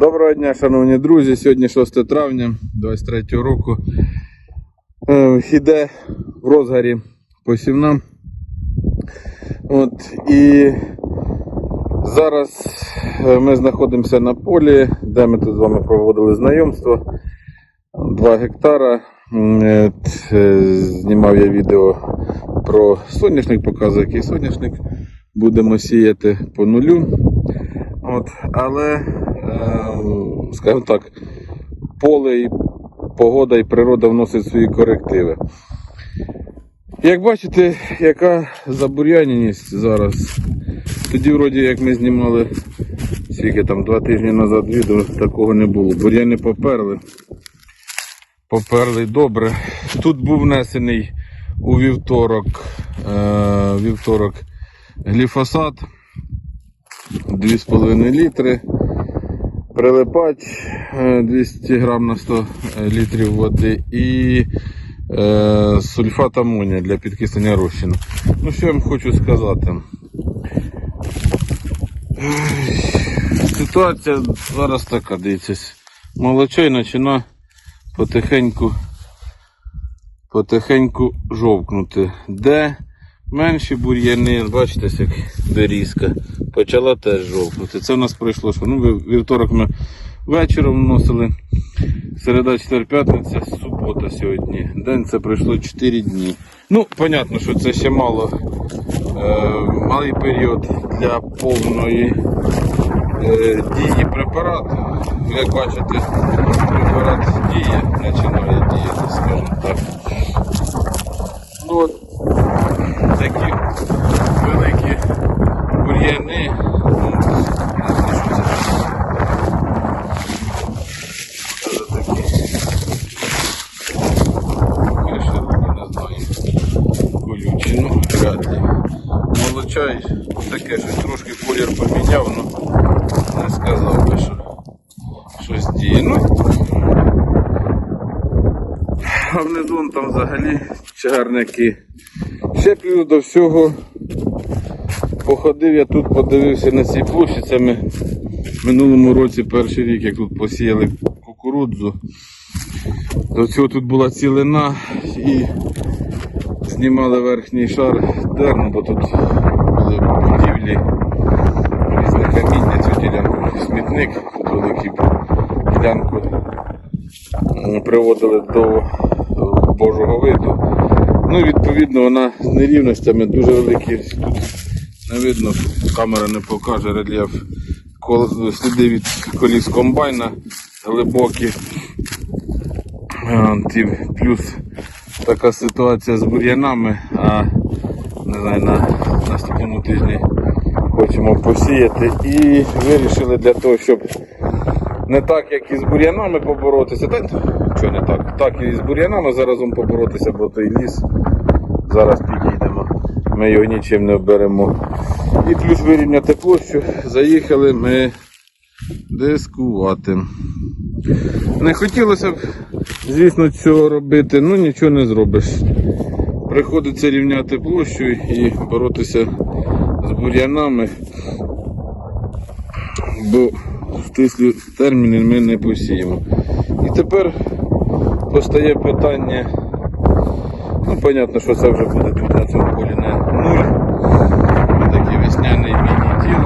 Доброго дня, шановні друзі. Сьогодні 6 травня 23 року. Е, Іде в розгарі посівна. От, і зараз е, ми знаходимося на полі, де ми тут з вами проводили знайомство. 2 гектара. Е, Знімав я відео про соняшник, показую, який соняшник. Будемо сіяти по нулю. От, але, скажімо так, поле і погода і природа вносять свої корективи. Як бачите, яка забур'яненість зараз. Тоді, вроді, як ми знімали скільки там два тижні назад відео, такого не було. Бур'яни поперли. Поперли добре. Тут був внесений у вівторок, е, вівторок гліфосат. 2,5 літри. Прилипач е, 200 грам на 100 літрів води і е, сульфат амонія для підкислення розчину. Ну, що я вам хочу сказати? Ситуація зараз така, дивіться. Молочай починає потихеньку, потихеньку жовкнути. Де менші бур'яни, бачите, як берізка, почала теж жовкнути. Це в нас пройшло, що ну, вівторок ми вечором вносили. Середа, четвер, п'ятниця, субота сьогодні. День це пройшло 4 дні. Ну, понятно, що це ще мало. Е, малий період для повної е, дії препарату. Як бачите, препарат діє, починає діяти, скажімо так. Ну, от, такі великі бур'яни. Ну, не знаю, що це. Що це таке? Я ще не знаю. Колючі, ну, вряд ли. Молочай таке, щось трошки колір поміняв, ну не сказав би, що щось діє. Ну, а внизу вон там взагалі чагарники. Ще плюс до всього походив я тут, подивився на цій площі. Це ми в минулому році перший рік, як тут посіяли кукурудзу. До цього тут була цілина і знімали верхній шар дерну, бо тут були будівлі, різне каміння, цю ділянку смітник, тут великий ділянку приводили до Божого виду. Ну відповідно вона з нерівностями дуже великі. Тут не видно, камера не покаже рельєф. Сліди від коліс комбайна глибокі. Е, Плюс така ситуація з бур'янами, а не знаю, на наступному тижні хочемо посіяти і вирішили для того, щоб не так, як і з бур'янами поборотися. Що не так? Так і з бур'янами заразом поборотися, бо той ліс. Зараз підійдемо. Ми його нічим не оберемо. І плюс вирівняти площу. Заїхали ми дискувати. Не хотілося б, звісно, цього робити, ну нічого не зробиш. Приходиться рівняти площу і боротися з бур'янами, бо в стислі терміни ми не посіємо. І тепер постає питання, ну, понятно, що це вже буде тут на цьому полі не нуль. Такий весняний міні-тіл.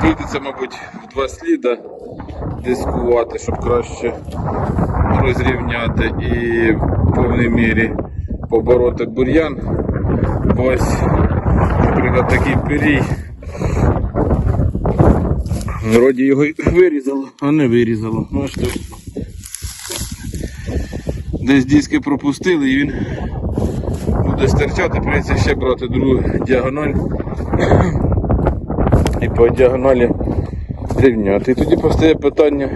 Прийдеться, мабуть, в два сліда дискувати, щоб краще розрівняти і в повній мірі побороти бур'ян. Ось, наприклад, такий пирій. Вроді його вирізало, а не вирізало. Бачите. Десь диски пропустили і він буде стирчати, прийдеться ще брати другу діагональ і по діагоналі рівняти. І тоді постає питання,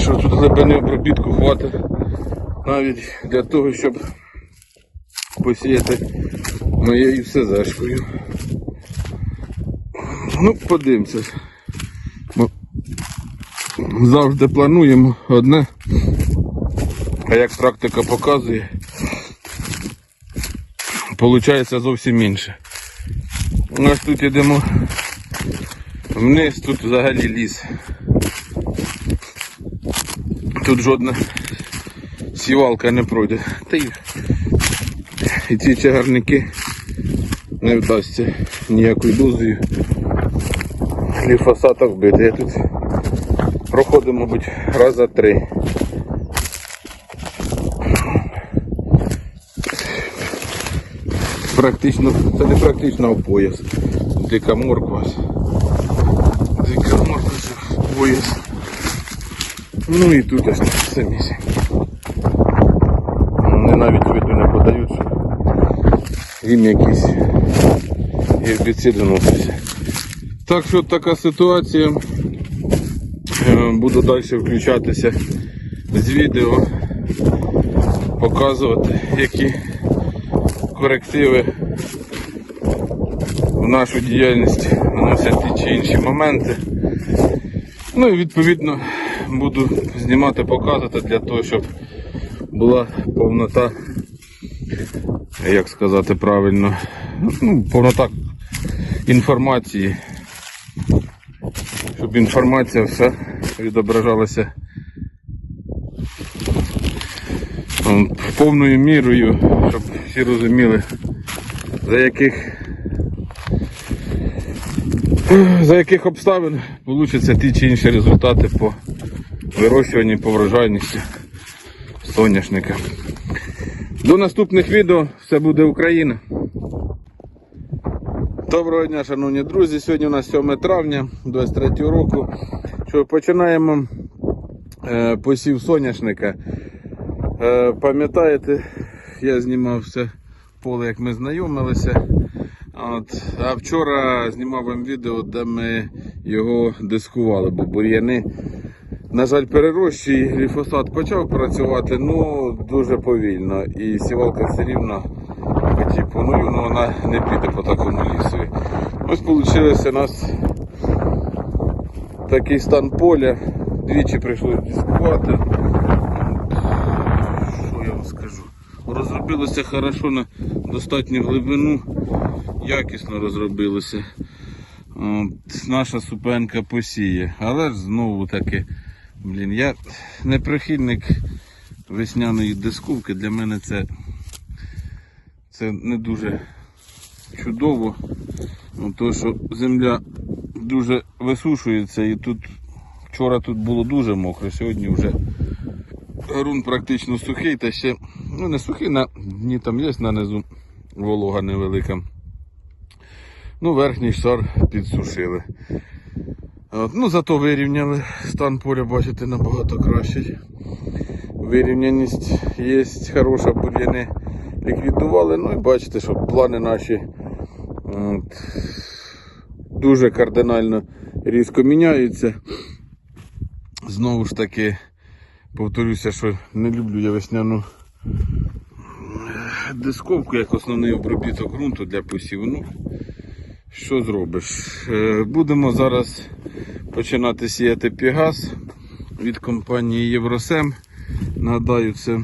що тут глибини обробітку хватить навіть для того, щоб посіяти моєю СЗшкою. Ну, подивимося. Бо завжди плануємо одне, а як практика показує, виходить зовсім інше. У нас тут йдемо Вниз тут взагалі ліс. Тут жодна сівалка не пройде. Та й і ці чагарники не вдасться ніякою дозою гліфосата вбити. Я тут проходив, мабуть, раза три. Практично, це не практично а пояс. Дика морква. Дика морква в пояс. Ну і тут ось самі. Вони навіть виду не подають, їм якісь гербіциди носяться. Так що така ситуація. Е, Буду далі включатися з відео, показувати, які корективи в нашу діяльність вносять ті чи інші моменти. Ну і відповідно буду знімати, показувати для того, щоб була повнота, як сказати правильно, ну, повнота інформації, щоб інформація вся відображалася повною мірою, щоб всі розуміли, за яких за яких обставин получаться ті чи інші результати по вирощуванні по врожайності соняшника. До наступних відео все буде Україна. Доброго дня, шановні друзі. Сьогодні у нас 7 травня 23 року. Що починаємо е, посів соняшника. Е, пам'ятаєте, я знімав все поле, як ми знайомилися. От, а вчора знімав вам відео, де ми його дискували, бо бур'яни, на жаль, перерощує. Гліфосат почав працювати, ну дуже повільно. І сівалка все рівно хотів поную, але вона не піде по такому лісові. Ось вийшло у нас такий стан поля. Двічі прийшлося дискувати. Що я вам скажу? Розробилося хорошо на достатню глибину, якісно розробилося. Наша супенка посіє. Але знову таки, блін, я не прихильник весняної дисковки. Для мене це, це не дуже чудово. Ну, То, що земля дуже висушується і тут вчора тут було дуже мокро, сьогодні вже ґрунт практично сухий, та ще ну не сухий, на дні там є нанизу волога невелика. Ну, верхній шар підсушили. От, ну, зато вирівняли стан поля, бачите, набагато кращий. Вирівняність є хороша, бур'яни ліквідували. Ну і бачите, що плани наші от, дуже кардинально різко міняються. Знову ж таки, повторюся, що не люблю я весняну е, дисковку як основний обробіток ґрунту для посіву. Ну, що зробиш? Е, Будемо зараз починати сіяти Пігас від компанії Євросем. Нагадаю, це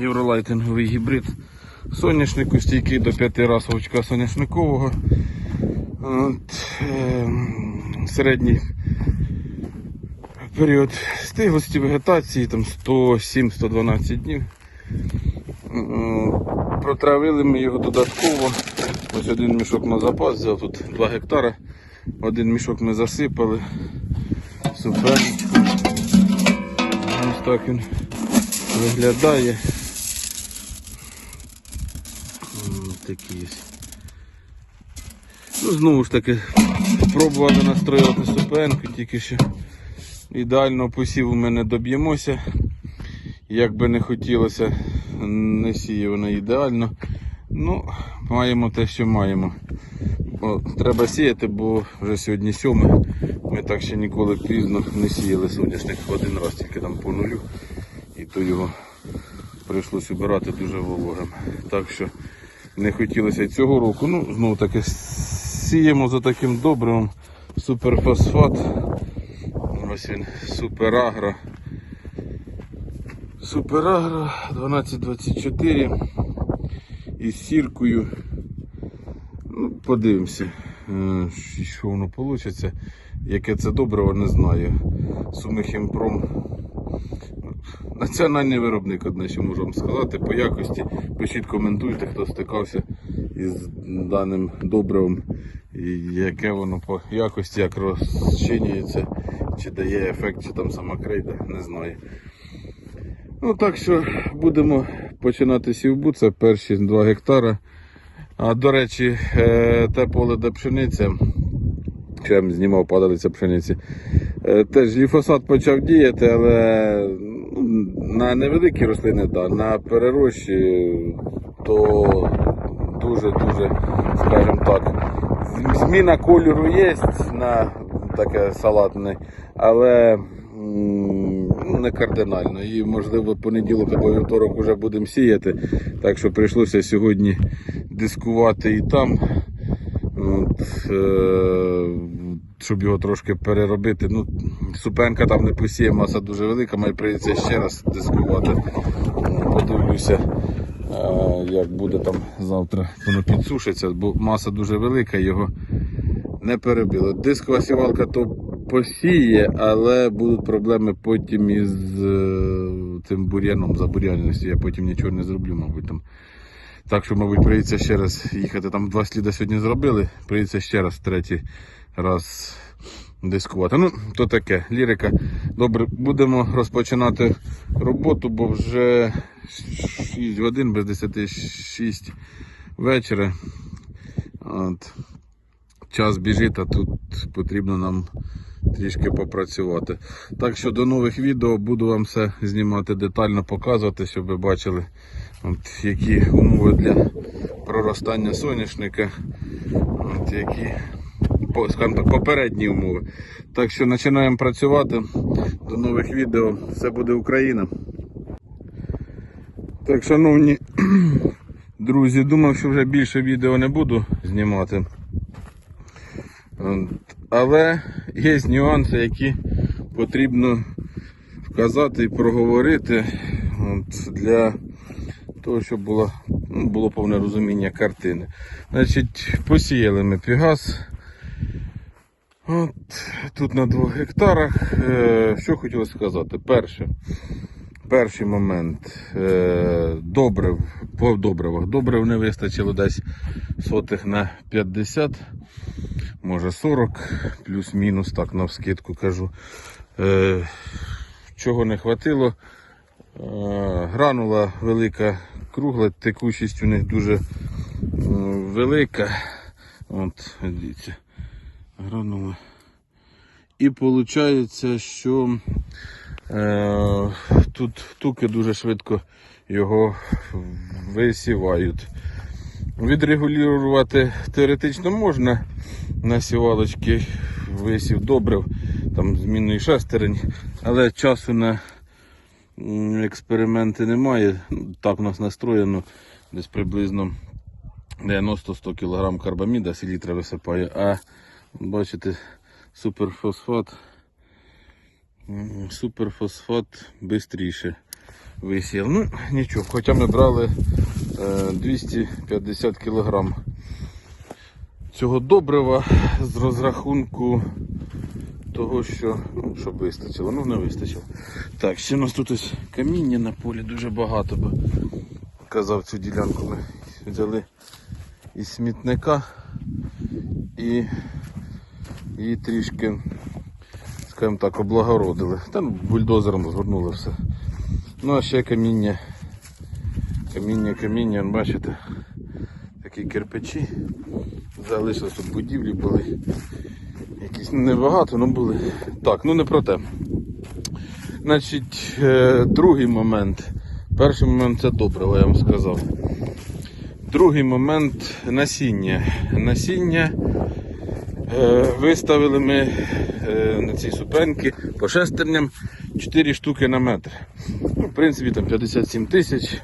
євролайтинговий гібрид соняшнику, стійкий до 5 разів очка соняшникового. От, е, середній період стиглості вегетації там 107-112 днів. Протравили ми його додатково. Ось один мішок на запас взяв, тут 2 гектара. Один мішок ми засипали. Суперничку. Ось так він виглядає. Є. Ну, знову ж таки, спробували настроювати супенку, тільки що ідеального посіву ми не доб'ємося. Як би не хотілося, не сіє вона ідеально. Ну, маємо те, що маємо. Бо треба сіяти, бо вже сьогодні сьоме. Ми так ще ніколи пізно не сіяли соняшник один раз, тільки там по нулю. І то його прийшлось убирати дуже вологим. Так що не хотілося цього року. Ну, знову таки сіємо за таким добривом суперфосфат. Ось він, суперагро. Суперагро 1224 із сіркою. Ну, подивимося. е, що воно вийде. Яке це добриво, не знаю. Сумихімпром. Національний виробник, одне, що можу вам сказати, по якості. Пишіть, коментуйте, хто стикався із даним добривом, яке воно по якості, як розчинюється, чи дає ефект, чи там сама крейда, не знаю. Ну так що будемо починати сівбу, це перші 2 гектара. А до речі, е, те поле, де пшениця, вам знімав падалиця пшениці. Е, Теж гліфосат почав діяти, але на невеликі рослини, да, на перерощі, то дуже-дуже, скажімо так, зміна кольору є на таке салатне, але не кардинально. І можливо понеділок або вівторок вже будемо сіяти. Так що прийшлося сьогодні дискувати і там. От, е, щоб його трошки переробити. Ну, супенка там не посіє, маса дуже велика, має прийдеться ще раз дискувати. Подивлюся, е, як буде там завтра воно підсушиться, бо маса дуже велика, його не перебило. Дискова сівалка то посіє, але будуть проблеми потім із е, цим бур'яном, забур'яністю. Я потім нічого не зроблю, мабуть. там. Так що, мабуть, прийдеться ще раз їхати. Там два сліди сьогодні зробили, прийдеться ще раз третій раз дискувати. Ну, то таке, лірика. Добре, будемо розпочинати роботу, бо вже 6 годин без 10 6 вечора. От. Час біжить, а тут потрібно нам трішки попрацювати. Так що до нових відео буду вам все знімати детально, показувати, щоб ви бачили, от, які умови для проростання соняшника, от, які попередні умови. Так що починаємо працювати. До нових відео. Все буде Україна. Так, шановні друзі, думав, що вже більше відео не буду знімати. Але є нюанси, які потрібно вказати і проговорити для того, щоб було, ну, було повне розуміння картини. Значить, посіяли ми пігас. От, тут на двох гектарах. Е, що хотілося сказати? Перше, перший момент. Е, добрив, по добривах. Добрив не вистачило десь сотих на 50 може 40, плюс-мінус, так навскидку кажу. Е, чого не хватило? Гранула велика, кругла, текучість у них дуже велика. От, дивіться, гранула. І виходить, що е, тут туки дуже швидко його висівають. Відрегулювати теоретично можна на сівалочки висів добрив, там змінний шестерень, але часу на експерименти немає. Так у нас настроєно десь приблизно 90-100 кг карбаміда селітра висипає, а бачите, суперфосфат, суперфосфат швидше висів. Ну, нічого, хоча ми брали е, 250 кг цього добрива з розрахунку того, що ну, щоб вистачило, ну не вистачило. Так, ще у нас тут ось каміння на полі дуже багато, бо казав цю ділянку ми взяли із смітника і, і трішки, скажімо так, облагородили. Там бульдозером згорнули все. Ну а ще каміння. Каміння, каміння, бачите, такі кирпичі. Залишилось тут будівлі були. Якісь ну, небагато, але були. Так, ну не про те. Значить, е, другий момент. Перший момент це добриво, я вам сказав. Другий момент насіння. Насіння виставили ми е, на ці супенки по шестерням 4 штуки на метр. Ну, в принципі, там 57 тисяч,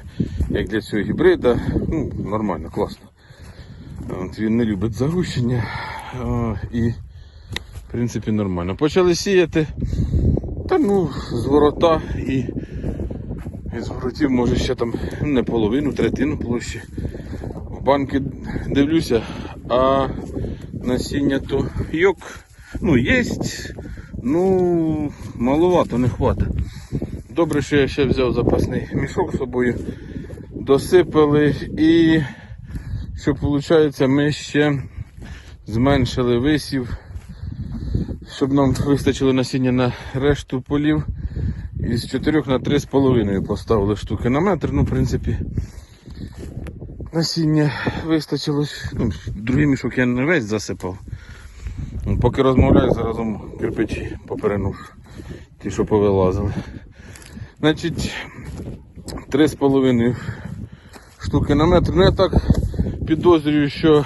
як для цього гібрида. Ну, нормально, класно. От, він не любить загущення. І, в принципі, нормально. Почали сіяти. Та ну, з ворота і, і з воротів, може ще там не половину, третину площі. В банки дивлюся, а насіння то йок, ну, є, ну, маловато, не хватить. Добре, що я ще взяв запасний мішок з собою, досипали і, що виходить, ми ще зменшили висів, щоб нам вистачило насіння на решту полів. Із 4 на 3,5 поставили штуки на метр. Ну, в принципі, насіння вистачило. Ну, другий мішок я не весь засипав. Ну, Поки розмовляю, заразом кирпичі поперенув. Ті, що повилазили. Значить, 3,5 штуки на метр. Ну я так підозрюю, що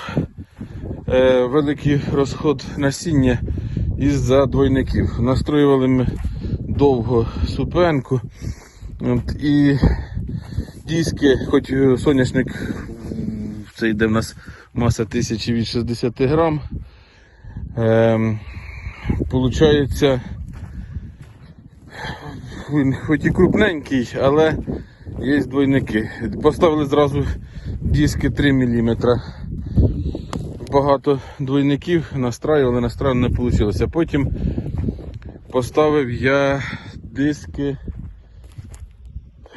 е, великий розход насіння із-за двойників. Настроювали ми довго супенку. От, і диски, хоч соняшник м, це йде в нас маса 1060 грам. Ем, получається, він хоч і крупненький, але є двойники. Поставили зразу диски 3 мм. Багато двойників настраювали, настраювали не вийшло. Потім поставив я диски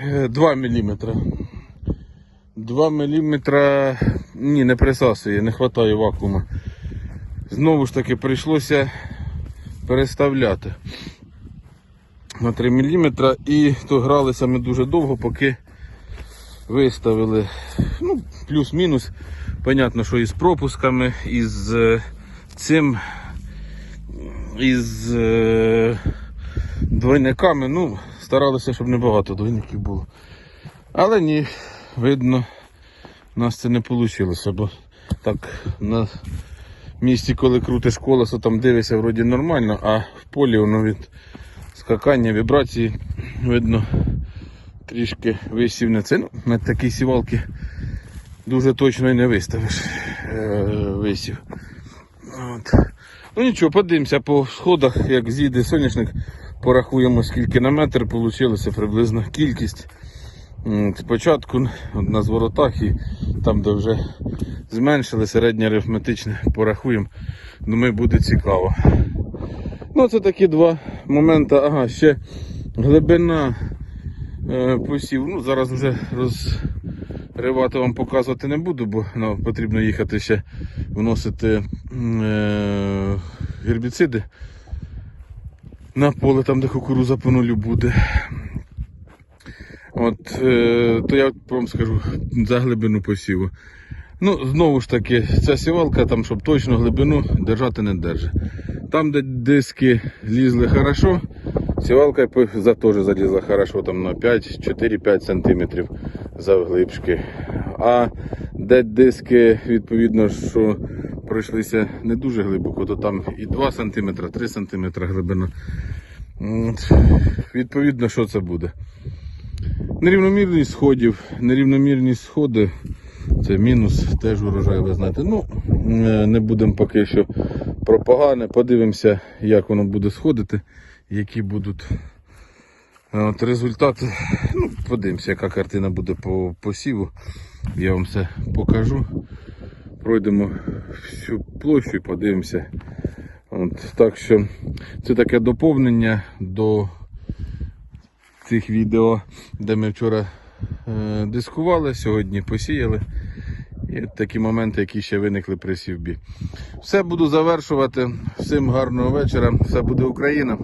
е, 2 мм. 2 мм ні, не присасує, не вистачає вакуума. Знову ж таки прийшлося переставляти на 3 мм і то гралися ми дуже довго, поки виставили. Ну, плюс-мінус. Понятно, що із пропусками, із е, цим, із е, двойниками. Ну, старалися, щоб не багато двойників було. Але ні, видно, у нас це не вийшло, бо так на місці, коли крутиш колесо, там дивишся вроді нормально, а в полі воно від скакання, вібрації, видно, трішки висів на це. Ну, на такій сівалці дуже точно і не виставиш е, висів. От. Ну нічого, подивимося по сходах, як зійде соняшник, порахуємо скільки на метр вийшло приблизно кількість. Спочатку на зворотах і там, де вже зменшили середнє арифметичне, порахуємо. Думаю, буде цікаво. Ну, це такі два моменти. Ага, ще глибина е, посів. Ну, зараз вже розривати вам показувати не буду, бо ну, потрібно їхати ще вносити е, гербіциди на поле, там де кукуруза по нулю буде. От, е, то я вам скажу за глибину посіву. Ну, знову ж таки, ця сівалка, там, щоб точно глибину держати не держить. Там, де диски лізли хорошо, сівалка за теж залізла хорошо, там на 5, 4-5 см завглибшки. А де диски, відповідно, що пройшлися не дуже глибоко, то там і 2 см, 3 см глибина. Відповідно, що це буде? Нерівномірність сходів, нерівномірність сходи це мінус теж урожай, ви знаєте. Ну, е, не будемо поки що про погане. Подивимося, як воно буде сходити, які будуть е, от, результати. Ну, подивимося, яка картина буде по посіву. Я вам все покажу. Пройдемо всю площу і подивимося. От, так що це таке доповнення до цих відео, де ми вчора е, дискували, сьогодні посіяли. І такі моменти, які ще виникли при сівбі. Все буду завершувати. Всім гарного вечора. Все буде Україна.